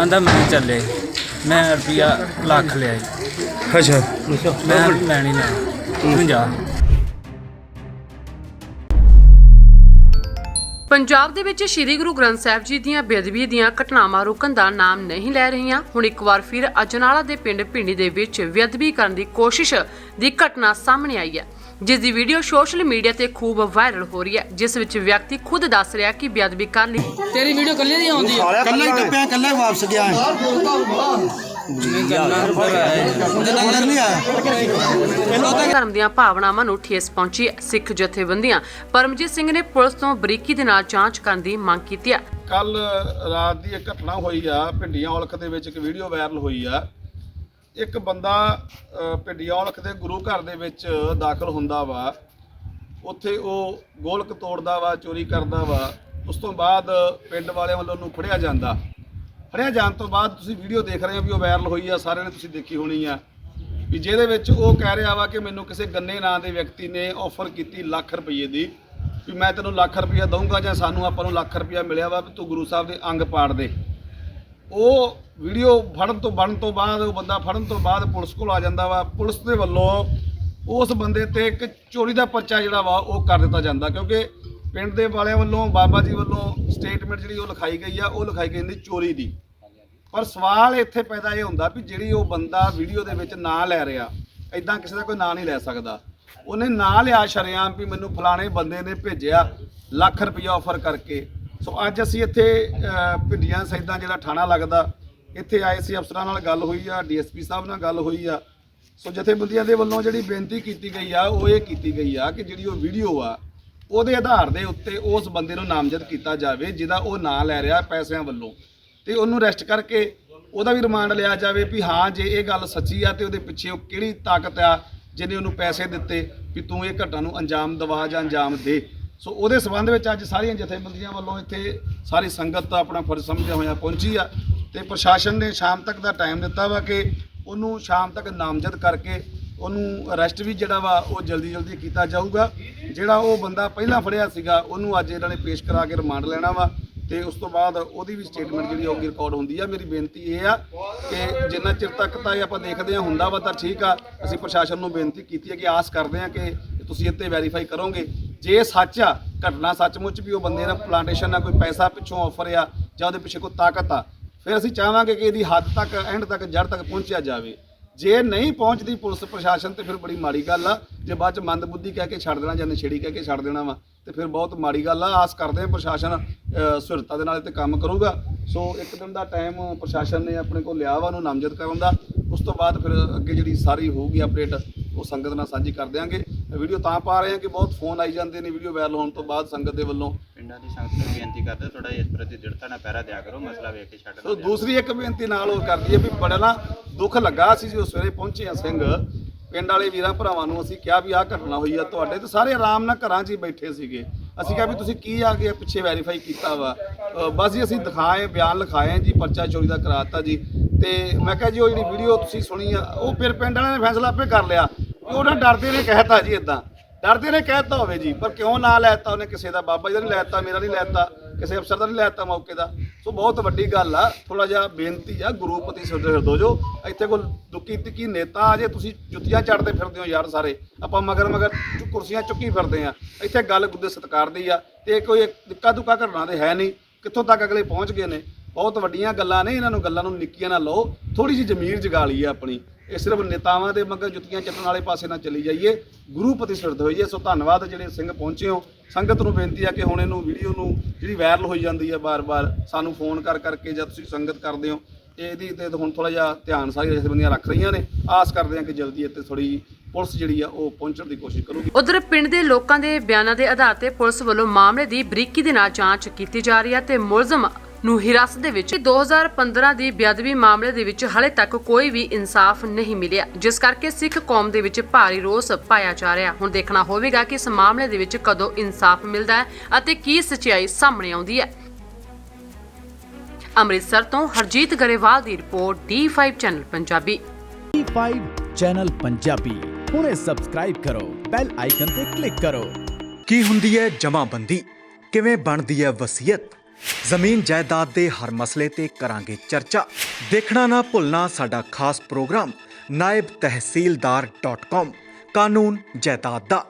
ਆਂਦਾ ਮੈਂ ਚੱਲੇ। ਮੈਂ ਰੁਪਿਆ ਲੱਖ ਲਿਆ ਜੀ। ਅੱਛਾ। ਮੈਂ ਨਹੀਂ ਲੈਣਾ ਤੂੰ ਜਾ। ਪੰਜਾਬ ਦੇ ਵਿੱਚ ਸ੍ਰੀ ਗੁਰੂ ਗ੍ਰੰਥ ਸਾਹਿਬ ਜੀ ਦੀਆਂ ਬੇਅਦਬੀ ਦੀਆਂ ਘਟਨਾਵਾਂ ਰੁਕਣ ਦਾ ਨਾਮ ਨਹੀਂ ਲੈ ਰਹੀਆਂ। ਹੁਣ ਇੱਕ ਵਾਰ ਫਿਰ ਅਜਨਾਲਾ ਦੇ ਪਿੰਡ ਪਿੰਡੀ ਦੇ ਵਿੱਚ ਬੇਅਦਬੀ ਕਰਨ ਦੀ ਕੋਸ਼ਿਸ਼ ਦੀ ਘਟਨਾ ਸਾਹਮਣੇ ਆਈ ਹੈ ਜਿਸ ਦੀ ਵੀਡੀਓ ਸੋਸ਼ਲ ਮੀਡੀਆ ਤੇ ਖੂਬ ਵਾਇਰਲ ਹੋ ਰਹੀ ਹੈ। ਜਿਸ ਵਿੱਚ ਵਿਅਕਤੀ ਖੁਦ ਦੱਸ ਰਿਹਾ ਕਿ ਬੇਅਦਬੀ ਕਰ ਲਈ। ਤੇਰੀ ਵੀਡੀਓ ਕੱਲੇ ਦੀ ਆਉਂਦੀ ਆ ਕੱਲਾ ਹੀ ਟੱਪਿਆ ਕੱਲਾ ਹੀ ਵਾਪਸ ਗਿਆ ਹੈ। ਧਰਮ ਦੀਆਂ ਭਾਵਨਾਵਾਂ ਨੂੰ ਠੇਸ ਪਹੁੰਚੀ ਸਿੱਖ ਜਥੇਬੰਦੀਆਂ। ਪਰਮਜੀਤ ਸਿੰਘ ਨੇ ਪੁਲਿਸ ਤੋਂ ਬਰੀਕੀ ਦੇ ਨਾਲ ਜਾਂਚ ਕਰਨ ਦੀ ਮੰਗ ਕੀਤੀ ਹੈ ਕੱਲ ਰਾਤ ਦੀ ਇੱਕ ਘਟਨਾ ਹੋਈ ਆ ਭਿੰਡੀਆਂ ਔਲਖ ਦੇ ਵਿੱਚ ਇੱਕ ਵੀਡੀਓ ਵਾਇਰਲ ਹੋਈ ਆ। ਇੱਕ ਬੰਦਾ ਅ, ਭਿੰਡੀਆਂ ਔਲਖ ਦੇ ਗੁਰੂ ਘਰ ਦੇ ਵਿੱਚ ਦਾਖਲ ਹੁੰਦਾ ਵਾ। ਉੱਥੇ ਉਹ ਗੋਲਕ ਤੋੜਦਾ ਵਾ ਚੋਰੀ ਕਰਦਾ ਵਾ। ਉਸ ਤੋਂ ਬਾਅਦ ਪਿੰਡ ਵਾਲਿਆਂ ਵੱਲੋਂ ਉਹਨੂੰ ਫੜਿਆ ਜਾਂਦਾ। ਫੜਿਆ ਜਾਣ ਤੋਂ ਬਾਅਦ ਤੁਸੀਂ ਵੀਡੀਓ ਦੇਖ ਰਹੇ ਹੋ ਵੀ ਉਹ ਵਾਇਰਲ ਹੋਈ ਆ, ਸਾਰਿਆਂ ਨੇ ਤੁਸੀਂ ਦੇਖੀ ਹੋਣੀ ਆ। ਵੀ ਜਿਹਦੇ ਵਿੱਚ ਉਹ ਕਹਿ ਰਿਹਾ ਵਾ ਕਿ ਮੈਨੂੰ ਕਿਸੇ ਗੰਨੇ ਨਾਂ ਦੇ ਵਿਅਕਤੀ ਨੇ ਆਫਰ ਕੀਤੀ ਲੱਖ ਰੁਪਏ ਦੀ, ਵੀ ਮੈਂ ਤੈਨੂੰ ਲੱਖ ਰੁਪਇਆ ਦਊਂਗਾ ਜਾਂ ਸਾਨੂੰ ਆਪਾਂ ਨੂੰ ਲੱਖ ਰੁਪਇਆ ਮਿਲਿਆ ਵਾ ਵੀ ਤੂੰ ਗੁਰੂ ਸਾਹਿਬ ਦੇ ਅੰਗ ਪਾੜ ਦੇ। ਉਹ ਵੀਡੀਓ ਫੜਨ ਤੋਂ ਬਣਨ ਤੋਂ ਬਾਅਦ, ਉਹ ਬੰਦਾ ਫੜਨ ਤੋਂ ਬਾਅਦ ਪੁਲਿਸ ਕੋਲ ਆ ਜਾਂਦਾ ਵਾ, ਪੁਲਿਸ ਦੇ ਵੱਲੋਂ ਉਸ ਬੰਦੇ ਤੇ ਇੱਕ ਚੋਰੀ ਦਾ ਪਰਚਾ ਜਿਹੜਾ ਵਾ ਉਹ ਕਰ ਦਿੱਤਾ ਜਾਂਦਾ, ਕਿਉਂਕਿ ਪਿੰਡ ਦੇ ਵਾਲਿਆਂ ਵੱਲੋਂ, ਬਾਬਾ ਜੀ ਵੱਲੋਂ ਸਟੇਟਮੈਂਟ ਜਿਹੜੀ ਉਹ ਲਿਖਾਈ ਗਈ ਆ, ਉਹ ਲਿਖਾਈ ਗਈ ਹੁੰਦੀ ਚੋਰੀ ਦੀ। ਪਰ ਸਵਾਲ ਇੱਥੇ ਪੈਦਾ ਇਹ ਹੁੰਦਾ ਵੀ ਜਿਹੜੀ ਉਹ ਬੰਦਾ ਵੀਡੀਓ ਦੇ ਵਿੱਚ ਨਾਂ ਲੈ ਰਿਹਾ ਐਦਾਂ ਕਿਸੇ ਦਾ ਕੋਈ ਨਾਂ ਨਹੀਂ ਲੈ ਸਕਦਾ। ਉਹਨੇ ਨਾਂ ਲਿਆ ਸ਼ਰੇਆਮ ਵੀ ਮੈਨੂੰ ਫਲਾਣੇ ਬੰਦੇ ਨੇ ਭੇਜਿਆ ਲੱਖ ਰੁਪਇਆ ਆਫਰ ਕਰਕੇ। ਸੋ ਅੱਜ ਅਸੀਂ ਇੱਥੇ ਅਹ, ਭਿੰਡੀਆਂ ਸੈਦਾਂ ਜਿਹੜਾ ਥਾਣਾ ਲੱਗਦਾ ਇੱਥੇ ਆਏ ਸੀ ਅਫਸਰਾਂ ਨਾਲ ਗੱਲ ਹੋਈ ਆ ਡੀਐਸਪੀ ਸਾਹਿਬ ਨਾਲ ਗੱਲ ਹੋਈ ਆ। ਸੋ ਜਥੇਬੰਦੀਆਂ ਦੇ ਵੱਲੋਂ ਜਿਹੜੀ ਬੇਨਤੀ ਕੀਤੀ ਗਈ ਆ ਉਹ ਇਹ ਕੀਤੀ ਗਈ ਆ ਕਿ ਜਿਹੜੀ ਉਹ ਵੀਡੀਓ ਆ ਉਹਦੇ ਆਧਾਰ ਦੇ ਉੱਤੇ ਉਸ ਬੰਦੇ ਨੂੰ ਨਾਮਜ਼ਦ ਕੀਤਾ ਜਾਵੇ ਜਿਹਦਾ ਉਹ ਨਾਂ ਲੈ ਰਿਹਾ ਪੈਸਿਆਂ ਵੱਲੋਂ। ਤੇ ਉਹਨੂੰ ਅਰੈਸਟ ਕਰਕੇ ਉਹਦਾ ਵੀ ਰਿਮਾਂਡ ਲਿਆ ਜਾਵੇ ਵੀ ਹਾਂ, ਜੇ ਇਹ ਗੱਲ ਸੱਚੀ ਆ ਤੇ ਉਹਦੇ ਪਿੱਛੇ ਉਹ ਕਿਹੜੀ ਤਾਕਤ ਆ ਜਿਹਨੇ ਉਹਨੂੰ ਪੈਸੇ ਦਿੱਤੇ ਵੀ ਤੂੰ ਇਹ ਘਟਨਾ ਨੂੰ ਅੰਜਾਮ ਦਵਾ ਜਾਂ ਅੰਜਾਮ ਦੇ। ਸੋ ਉਹਦੇ ਸਬੰਧ ਵਿੱਚ ਅੱਜ ਸਾਰੀਆਂ ਜਥੇਬੰਦੀਆਂ ਵੱਲੋਂ ਇੱਥੇ ਸਾਰੀ ਸੰਗਤ ਆਪਣਾ ਫਰਜ਼ ਸਮਝਿਆ ਹੋਇਆ ਪਹੁੰਚੀ ਆ ਤੇ ਪ੍ਰਸ਼ਾਸਨ ਨੇ ਸ਼ਾਮ ਤੱਕ ਦਾ ਟਾਈਮ ਦਿੱਤਾ ਵਾ ਕਿ ਉਹਨੂੰ ਸ਼ਾਮ ਤੱਕ ਨਾਮਜ਼ਦ ਕਰਕੇ ਉਹਨੂੰ ਅਰੈਸਟ ਵੀ ਜਿਹੜਾ ਵਾ ਉਹ ਜਲਦੀ ਜਲਦੀ ਕੀਤਾ ਜਾਊਗਾ। ਜਿਹੜਾ ਉਹ ਬੰਦਾ ਪਹਿਲਾਂ ਫੜਿਆ ਸੀਗਾ, ਉਹਨੂੰ ਅੱਜ ਇਹਨਾਂ ਨੇ ਪੇਸ਼ ਕਰਾ ਕੇ ਰਿਮਾਂਡ ਲੈਣਾ ਵਾ। ਤੇ ਉਸ ਤੋਂ ਬਾਅਦ ਉਹਦੀ ਵੀ ਸਟੇਟਮੈਂਟ ਜਿਹੜੀ ਹੋਊਗੀ ਰਿਕਾਰਡ ਹੁੰਦੀ ਆ। ਮੇਰੀ ਬੇਨਤੀ ਇਹ ਆ ਕਿ ਜਿੰਨਾ ਚਿਰ ਤੱਕ ਤਾਂ ਇਹ ਆਪਾਂ ਦੇਖਦੇ ਆ, ਹੁੰਦਾ ਵਾ ਤਾਂ ਠੀਕ ਆ। ਅਸੀਂ ਪ੍ਰਸ਼ਾਸਨ ਨੂੰ ਬੇਨਤੀ ਕੀਤੀ ਹੈ ਕਿ ਆਸ ਕਰਦੇ ਆ ਕਿ ਤੁਸੀਂ ਇੱਥੇ ਵੈਰੀਫਾਈ ਕਰੋਗੇ। ਜੇ ਸੱਚ ਆ, ਘਟਨਾ ਸੱਚਮੁੱਚ ਵੀ ਉਹ ਬੰਦੇ ਨਾਲ ਪਲਾਂਟੇਸ਼ਨ ਨਾਲ ਕੋਈ ਪੈਸਾ ਪਿੱਛੋਂ ਆਫਰ ਆ ਜਾਂ ਉਹਦੇ ਪਿੱਛੇ ਕੋਈ ਤਾਕਤ ਆ, ਫਿਰ ਅਸੀਂ ਚਾਹਾਂਗੇ ਕਿ ਇਹਦੀ ਹੱਦ ਤੱਕ ਐਂਡ ਤੱਕ ਜੜ ਤੱਕ ਪਹੁੰਚਿਆ ਜਾਵੇ। ਜੇ ਨਹੀਂ ਪਹੁੰਚਦੀ ਪੁਲਿਸ ਪ੍ਰਸ਼ਾਸਨ ਤੇ ਫਿਰ ਬੜੀ ਮਾੜੀ ਗੱਲ ਆ। ਜੇ ਬਾਅਦ ਚ ਮੰਦਬੁੱਧੀ ਕਹਿ ਕੇ ਛੱਡ ਦੇਣਾ ਜਾਂ ਨਸ਼ੇੜੀ ਕਹਿ ਕੇ ਛੱਡ ਦੇਣਾ ਵਾ ਤੇ ਫਿਰ ਬਹੁਤ ਮਾੜੀ ਗੱਲ ਆ। ਆਸ ਕਰਦੇ ਆ ਪ੍ਰਸ਼ਾਸਨ ਅ, ਸੁਰਤਾ ਦੇ ਨਾਲ ਤੇ ਕੰਮ ਕਰੂਗਾ। ਸੋ ਇੱਕ ਦਿਨ ਦਾ ਟਾਈਮ ਪ੍ਰਸ਼ਾਸਨ ਨੇ ਆਪਣੇ ਕੋਲ ਲਿਆ ਵਾ ਉਹਨੂੰ ਨਾਮਜ਼ਦ ਕਰਨ ਦਾ। ਉਸ ਤੋਂ ਬਾਅਦ ਫਿਰ ਅੱਗੇ ਜਿਹੜੀ ਸਾਰੀ ਹੋਊਗੀ ਅਪਡੇਟ ਉਹ ਸੰਗਤ ਨਾਲ ਸਾਂਝੀ ਕਰ ਦਿਆਂਗੇ। ਵੀਡੀਓ ਤਾਂ ਪਾ ਰਹੇ ਆ ਕਿ ਬਹੁਤ ਫੋਨ ਆਈ ਜਾਂਦੇ ਨੇ ਵੀਡੀਓ ਵਾਇਰਲ ਹੋਣ ਤੋਂ ਬਾਅਦ ਸੰਗਤ ਦੇ ਵੱਲੋਂ। ਪਿੰਡਾਂ ਦੀ ਸੰਗਤ ਨੂੰ ਬੇਨਤੀ ਕਰਦੇ ਥੋੜਾ ਇਸ ਪ੍ਰਤੀ ਦ੍ਰਿੜਤਾ ਨਾਲ ਪਹਿਰਾ ਦਿਆ ਕਰੋ ਮਸਲਾ ਵੇਖ ਕੇ ਛੱਡ ਸੋ ਦੂਸਰੀ ਇੱਕ ਬੇਨਤੀ ਨਾਲ ਉਹ ਕਰ ਦਈਏ ਵੀ ਬੜਾ ਨਾ ਦੁੱਖ ਲੱਗਾ ਸੀ ਜਦੋਂ ਸਵੇਰੇ ਪਹੁੰਚੇ ਆ ਸਿੰਘ। ਪਿੰਡ ਵਾਲੇ ਵੀਰਾਂ ਭਰਾਵਾਂ ਨੂੰ ਅਸੀਂ ਕਿਹਾ ਵੀ ਆਹ ਘਟਨਾ ਹੋਈ ਆ ਤੁਹਾਡੇ ਤੇ ਸਾਰੇ ਆਰਾਮ ਨਾਲ ਘਰਾਂ 'ਚ ਹੀ ਬੈਠੇ ਸੀਗੇ। ਅਸੀਂ ਕਿਹਾ ਵੀ ਤੁਸੀਂ ਕੀ ਆ ਕੇ ਪਿੱਛੇ ਵੈਰੀਫਾਈ ਕੀਤਾ ਵਾ? ਅ, ਬਸ ਜੀ ਅਸੀਂ ਦਿਖਾਏ ਬਿਆਨ ਲਿਖਾਏ ਜੀ ਪਰਚਾ ਚੋਰੀ ਦਾ ਕਰਾਤਾ ਜੀ। ਤੇ ਮੈਂ ਕਿਹਾ ਜੀ ਉਹ ਜਿਹੜੀ ਵੀਡੀਓ ਤੁਸੀਂ ਸੁਣੀ ਆ ਉਹ ਫਿਰ ਪਿੰਡ ਵਾਲਿਆਂ ਨੇ ਫੈਸਲਾ ਆਪੇ ਕਰ ਲਿਆ। ਕਿ ਉਹਨਾਂ ਡਰਦੇ ਨੇ ਕਹਿਤਾ ਜੀ ਇਦਾਂ ਡਰਦੇ ਨੇ ਕਹਿਤਾ ਹੋਵੇ ਜੀ, ਪਰ ਕਿਉਂ ਨਾ ਲੈਤਾ ਉਹਨੇ ਕਿਸੇ ਦਾ? ਬਾਬਾ ਜੀ ਦਾ ਨਹੀਂ ਲੈਤਾ, ਮੇਰਾ ਨਹੀਂ ਲੈਤਾ, ਕਿਸੇ ਅਫਸਰ ਦਾ ਨਹੀਂ ਲੈਤਾ ਮੌਕੇ ਦਾ। ਸੋ ਬਹੁਤ ਵੱਡੀ ਗੱਲ ਆ ਥੋੜਾ ਜਿਹਾ ਬੇਨਤੀ ਆ ਗੁਰੂਪਤੀ ਸਿਰ ਹਿਰਦੋ ਜੋ, ਇੱਥੇ ਕੋਲ ਦੁੱਕੀ ਤਿੱਕੀ ਨੇਤਾ ਆ ਜੇ, ਤੁਸੀਂ ਜੁੱਤੀਆਂ ਚੜਦੇ ਫਿਰਦੇ ਹੋ ਯਾਰ ਸਾਰੇ। ਆਪਾਂ ਮਗਰ ਮਗਰ ਕੁਰਸੀਆਂ ਚੁੱਕੀ ਫਿਰਦੇ ਆ। ਇੱਥੇ ਗੱਲ ਗੁੱਦੇ ਸਤਕਾਰ ਦੀ ਆ, ਤੇ ਕੋਈ ਦਿੱਕਾ ਦੁੱਕਾ ਘਟਨਾ ਤੇ ਹੈ ਨਹੀਂ। ਕਿੱਥੋਂ ਤੱਕ ਅਗਲੇ ਪਹੁੰਚ ਗਏ ਨੇ? ਬਹੁਤ ਵੱਡੀਆਂ ਗੱਲਾਂ ਨੇ, ਇਹਨਾਂ ਨੂੰ ਗੱਲਾਂ ਨੂੰ ਨਿੱਕੀਆਂ ਨਾ ਲਓ। ਥੋੜੀ ਜਿਹੀ ਜ਼ਮੀਰ ਜਗਾ ਲਈ ਆ ਆਪਣੀ। ਇਹ ਸਿਰਫ ਨੇਤਾਵਾਂ ਦੇ ਮਗਰ ਜੁੱਤੀਆਂ ਚੱਟਣ ਵਾਲੇ ਪਾਸੇ ਨਾ ਚਲੀ ਜਾਈਏ। ਗੁਰੂ ਪ੍ਰਤੀ ਪ੍ਰਤੀਸ਼ਠ ਹੋਈਏ ਸੋ ਧੰਨਵਾਦ ਜਿਹੜੇ ਸਿੰਘ ਪਹੁੰਚੇ ਹੋ। ਸੰਗਤ ਨੂੰ ਬੇਨਤੀ ਆ ਕਿ ਹੁਣ ਇਹਨੂੰ ਵੀਡੀਓ ਨੂੰ ਜਿਹੜੀ ਵਾਇਰਲ ਹੋਈ ਜਾਂਦੀ ਹੈ ਬਾਰ-ਬਾਰ, ਸਾਨੂੰ ਫੋਨ ਕਰ ਕਰਕੇ ਜਦ ਤੁਸੀਂ ਸੰਗਤ ਕਰਦੇ ਹੋ ਇਹਦੀ ਤੇ ਹੁਣ ਥੋੜਾ ਜਿਹਾ ਧਿਆਨ ਸਾਰੀਆਂ ਜਥੇਬੰਦੀਆਂ ਰੱਖ ਰਹੀਆਂ ਨੇ। ਆਸ ਕਰਦੇ ਹਾਂ ਕਿ ਜਲਦੀ ਇੱਥੇ ਥੋੜੀ ਪੁਲਿਸ ਜਿਹੜੀ ਆ ਉਹ ਪਹੁੰਚਣ ਦੀ ਕੋਸ਼ਿਸ਼ ਕਰੂਗੀ। ਉਧਰ ਪਿੰਡ ਦੇ ਲੋਕਾਂ ਦੇ ਬਿਆਨਾਂ ਦੇ ਆਧਾਰ ਤੇ ਪੁਲਿਸ ਵੱਲੋਂ ਮਾਮਲੇ ਦੀ ਬਰੀਕੀ ਦੇ ਨਾਲ ਜਾਂਚ ਕੀਤੀ ਜਾ ਰਹੀ ਹੈ ਤੇ ਮੁਲਜ਼ਮ ਨੂੰ ਹਿਰਾਸਤ ਦੇ ਵਿੱਚ 2015 ਦੀ ਬੇਅਦਬੀ ਮਾਮਲੇ ਦੇ ਵਿੱਚ ਹਲੇ ਤੱਕ ਕੋਈ ਵੀ ਇਨਸਾਫ ਨਹੀਂ ਮਿਲਿਆ ਜਿਸ ਕਰਕੇ ਸਿੱਖ ਕੌਮ ਦੇ ਵਿੱਚ ਭਾਰੀ ਰੋਸ ਪਾਇਆ ਜਾ ਰਿਹਾ। ਹੁਣ ਦੇਖਣਾ ਹੋਵੇਗਾ ਕਿ ਇਸ ਮਾਮਲੇ ਦੇ ਵਿੱਚ ਕਦੋਂ ਇਨਸਾਫ ਮਿਲਦਾ ਹੈ ਅਤੇ ਕੀ ਸਚਾਈ ਸਾਹਮਣੇ ਆਉਂਦੀ ਹੈ। ਅੰਮ੍ਰਿਤਸਰ ਤੋਂ ਹਰਜੀਤ ਗਰੇਵਾਲ ਦੀ report D5 channel Punjabi. E5 channel Punjabi. ਹੁਣੇ ਸਬਸਕ੍ਰਾਈਬ ਕਰੋ ਬੈਲ ਆਈਕਨ ਤੇ ਕਲਿੱਕ ਕਰੋ। ਕੀ ਹੁੰਦੀ ਹੈ ਜਮਾਬੰਦੀ? ਕਿਵੇਂ ਬਣਦੀ ਹੈ ਵਸੀਅਤ? ਜ਼ਮੀਨ ਜਾਇਦਾਦ ਦੇ ਹਰ ਮਸਲੇ ਤੇ ਕਰਾਂਗੇ ਚਰਚਾ। ਦੇਖਣਾ ਨਾ ਭੁੱਲਣਾ ਸਾਡਾ ਖਾਸ ਪ੍ਰੋਗਰਾਮ, ਨਾਇਬ ਤਹਿਸੀਲਦਾਰ.com ਕਾਨੂੰਨ ਜਾਇਦਾਦ ਦਾ।